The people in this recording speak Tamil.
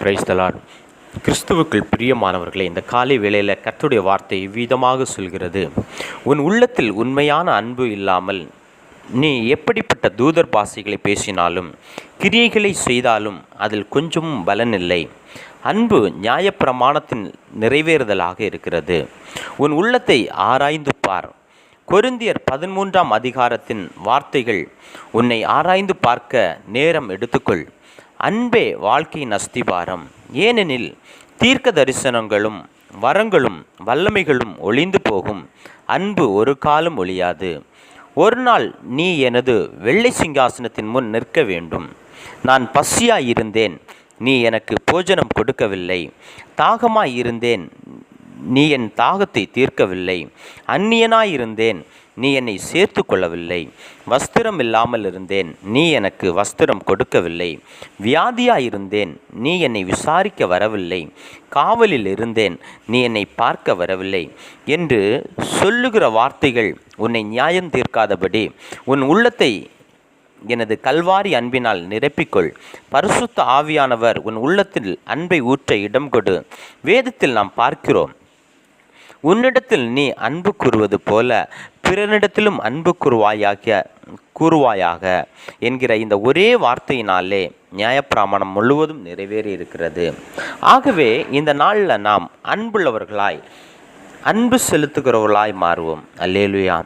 பிரைஸ் கிறிஸ்துவுக்குள் பிரியமானவர்களே இந்த காலை வேளையில் கர்த்தருடைய வார்த்தை இவ்விதமாக சொல்கிறது. உன் உள்ளத்தில் உண்மையான அன்பு இல்லாமல் நீ எப்படிப்பட்ட தூதர் பாசைகளை பேசினாலும் கிரியைகளை செய்தாலும் அதில் கொஞ்சமும் பலனில்லை அன்பு நியாயப்பிரமாணத்தின் நிறைவேறுதலாக இருக்கிறது. உன் உள்ளத்தை ஆராய்ந்து பார். கொருந்தியர் பதிமூன்றாம் அதிகாரத்தின் வார்த்தைகள் உன்னை ஆராய்ந்து பார்க்க நேரம் எடுத்துக்கொள். அன்பே வாழ்க்கையின் அஸ்திபாரம். ஏனெனில் தீர்க்க தரிசனங்களும் வரங்களும் வல்லமைகளும் ஒளிந்து போகும். அன்பு ஒரு காலம் ஒழியாது. ஒரு நாள் நீ எனது வெள்ளை சிங்காசனத்தின் முன் நிற்க வேண்டும். நான் பசியாயிருந்தேன் நீ எனக்கு போஜனம் கொடுக்கவில்லை. தாகமாயிருந்தேன் நீ என் தாகத்தை தீர்க்கவில்லை. அந்நியனாயிருந்தேன். நீ என்னை சேர்த்து கொள்ளவில்லை வஸ்திரம் இல்லாமல் இருந்தேன். நீ எனக்கு வஸ்திரம் கொடுக்கவில்லை. வியாதியாயிருந்தேன். நீ என்னை விசாரிக்க வரவில்லை. காவலில் இருந்தேன். நீ என்னை பார்க்க வரவில்லை. என்று சொல்லுகிற வார்த்தைகள் உன்னை நியாயம் தீர்க்காதபடி உன் உள்ளத்தை எனது கல்வாரி அன்பினால் நிரப்பிக்கொள். பரிசுத்த ஆவியானவர் உன் உள்ளத்தில் அன்பை ஊற்ற இடம் கொடு. வேதத்தில் நாம் பார்க்கிறோம். உன்னிடத்தில் நீ அன்பு கூறுவது போல பிறனிடத்திலும் அன்பு கூறுவாயாக கூறுவாயாக என்கிற இந்த ஒரே வார்த்தையினாலே நியாயப்பிராமணம் முழுவதும் நிறைவேறி இருக்கிறது ஆகவே இந்த நாளில் நாம் அன்புள்ளவர்களாய் அன்பு செலுத்துகிறவர்களாய் மாறுவோம். அல்லேலுயா.